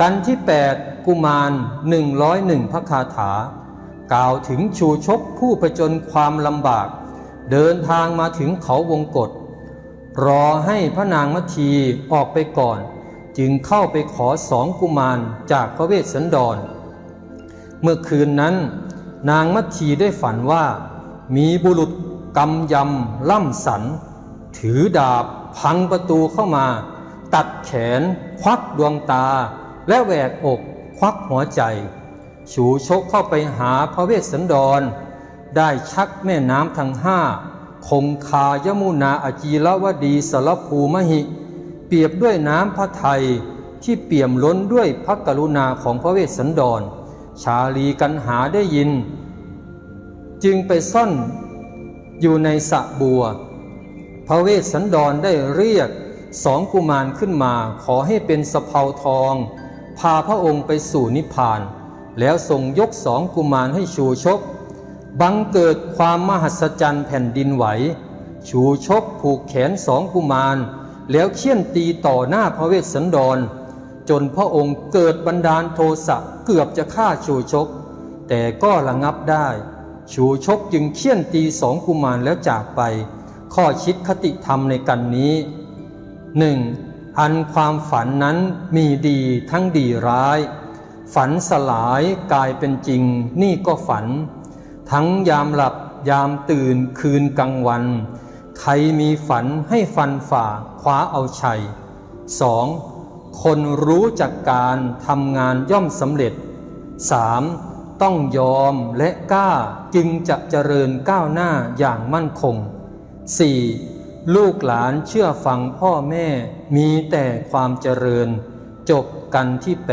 กันที่ 8 กุมาร 101 พระคาถา กล่าวถึงชูชกผู้ผจญความลำบาก เดินทางมาถึงเขาวงกฏรอให้พระนางมัทีออกไปก่อน จึงเข้าไปขอสองกุมารจากพระเวสสันดร เมื่อคืนนั้น นางมัทีได้ฝันว่า มีบุรุษกำยำล่ำสัน ถือดาบพังประตูเข้ามา ตัดแขนควักดวงตา และแหวกอกควักหัวใจฉูชกเข้าไปหาพระเวสสันดร ได้ชักแม่น้ำทั้งห้าคงคายมุนาอจีรวดีสรภูมหิ เปรียบด้วยน้ำพระไทยที่เปี่ยมล้นด้วยพระกรุณาของพระเวสสันดร ชาลีกันหาได้ยิน จึงไปซ่อนอยู่ในสะบัว พระเวสสันดรได้เรียกสองกุมารขึ้นมาขอให้เป็นสะเพาทอง พาพระองค์ไปสู่นิพพาน แล้วทรงยกสองกุมารให้ชูชก บังเกิดความมหัศจรรย์แผ่นดินไหว ชูชกผูกแขนสองกุมาร แล้วเคี่ยนตีต่อหน้าพระเวสสันดร จนพระองค์เกิดบันดาลโทสะเกือบจะฆ่าชูชก แต่ก็ระงับได้ ชูชกจึงเคี่ยนตีสองกุมารแล้วจากไป ข้อคิดคติธรรมในกันนี้หนึ่ง อันความฝันนั้นมีดีทั้งดีร้าย ฝันสลายกลายเป็นจริง นี่ก็ฝัน ทั้งยามหลับยามตื่นคืนกลางวัน ใครมีฝันให้ฟันฝ่าคว้าเอาชัย 2. คนรู้จักการทำงานย่อมสำเร็จ 3. ต้องยอมและกล้าจึงจะเจริญก้าวหน้าอย่างมั่นคง 4. ลูกหลานเชื่อฟังพ่อแม่มีแต่ความเจริญ จบกันที่ 8